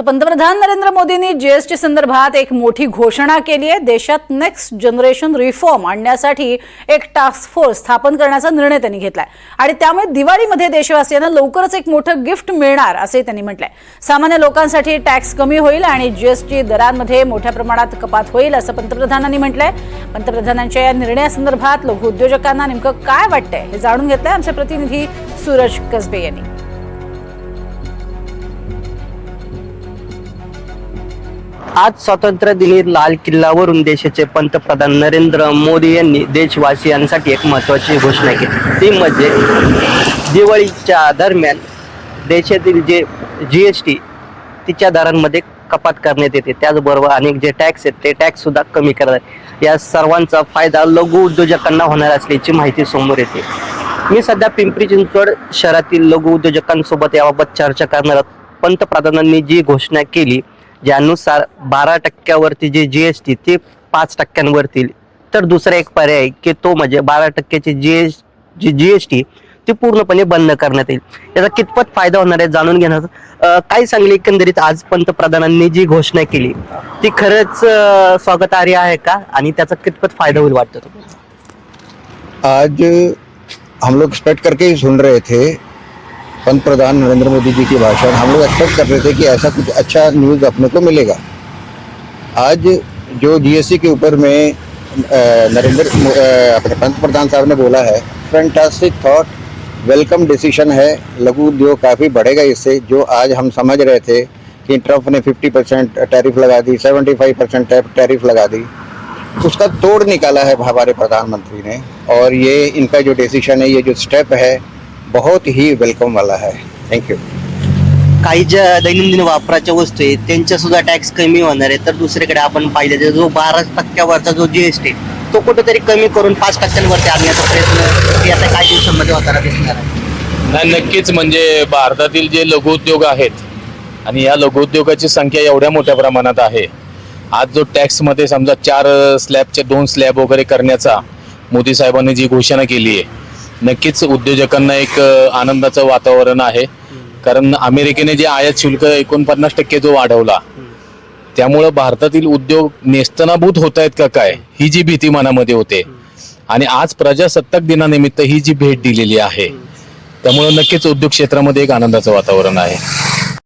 तर पंतप्रधान नरेंद्र मोदींनी जीएसटी संदर्भात एक मोठी घोषणा केली आहे. देशात नेक्स्ट जनरेशन रिफॉर्म आणण्यासाठी एक टास्क फोर्स स्थापन करण्याचा निर्णय त्यांनी घेतलाय. आणि त्यामुळे दिवाळीमध्ये देशवासियांना लवकरच एक मोठं गिफ्ट मिळणार असे त्यांनी म्हटलंय. सामान्य लोकांसाठी टॅक्स कमी होईल आणि जीएसटी दरांमध्ये मोठ्या प्रमाणात कपात होईल असं पंतप्रधानांनी म्हटलंय. पंतप्रधानांच्या या निर्णयासंदर्भात लघु उद्योजकांना नेमकं काय वाटतंय हे जाणून घेतलंय आमचे प्रतिनिधी सूरज कसबे यांनी. आज स्वातंत्र्य दिनी लाल किल्ल्यावरून देशाचे पंतप्रधान नरेंद्र मोदी यांनी देशवासियांसाठी एक महत्वाची घोषणा केली. ती म्हणजे दिवाळीच्या दरम्यान देशातील जे जी एस टी तिच्या दरांमध्ये कपात करण्यात येते. त्याचबरोबर अनेक जे टॅक्स आहेत ते टॅक्स सुद्धा कमी करतात. या सर्वांचा फायदा लघु उद्योजकांना होणार असल्याची माहिती समोर येते. मी सध्या पिंपरी चिंचवड शहरातील लघु उद्योजकांसोबत याबाबत चर्चा करणार आहोत. पंतप्रधानांनी जी घोषणा केली ज्यानुसार बारा टक्क्यावरती जे जी एस टी ते पाच टक्क्यांवरती तर दुसरा एक पर्याय की तो म्हणजे बारा टक्क्याची G S G G S T ती पूर्णपणे बंद करण्यात येईल. याचा कितपत फायदा होणार आहे जाणून घेणार काय सांगली एकंदरीत आज पंतप्रधानांनी जी घोषणा केली ती खरंच स्वागतार्ह आहे का? आणि त्याचा कितपत फायदा होईल वाटतं आज हम लोग एक्सपेक्ट करके ही सुन रहे थे पंत प्रधान नरेंद्र मोदी जी की भाषण हम लोग एक्सपेक्ट कर रहे थे कि ऐसा कुछ अच्छा न्यूज़ अपने को मिलेगा। आज जो जीएसटी के ऊपर में नरेंद्र अपने पंत प्रधान साहब ने बोला है फैंटास्टिक थॉट वेलकम डिसीशन है, लघु उद्योग काफ़ी बढ़ेगा इससे, जो आज हम समझ रहे थे कि ट्रंप ने 50 परसेंट टैरिफ लगा दी 75 परसेंट टैरिफ लगा दी, उसका तोड़ निकाला है हमारे प्रधानमंत्री ने, और ये इनका जो डिसीशन है, ये जो स्टेप है बहुत ही वेलकम वाला है. थैंक यू काही ज्या दैनंदिन वापराच्या वस्तू आहेत त्यांच्या सुद्धा टॅक्स कमी होणार आहे तर दुसरीकडे आपण पाहिलं तर जो बारा टक्क्यावरचा जो जीएसटी तो कुठेतरी कमी करून पाच टक्क्यांवरती आणण्याचा प्रयत्न येत्या काही दिवसांमध्ये होताना दिसणार आहे. नाही नक्कीच म्हणजे भारतातील जे लघुउद्योग आहेत आणि या लघुउद्योगाची संख्या एवढ्या मोठ्या प्रमाणात आहे. आज जो टॅक्समध्ये समजा चार स्लॅबचे दोन स्लॅब वगैरे करण्याचा मोदी साहेबांनी जी घोषणा केली आहे नक्कीच उद्योजकांना एक आनंदाचं वातावरण आहे. कारण अमेरिकेने जे आयात शुल्क एकोणपन्नास टक्के जो वाढवला त्यामुळं भारतातील उद्योग नेस्तनाभूत होत आहेत का काय ही जी भीती मनामध्ये होते. आणि आज प्रजासत्ताक दिनानिमित्त ही जी भेट दिलेली आहे त्यामुळे नक्कीच उद्योग क्षेत्रामध्ये एक आनंदाचं वातावरण आहे.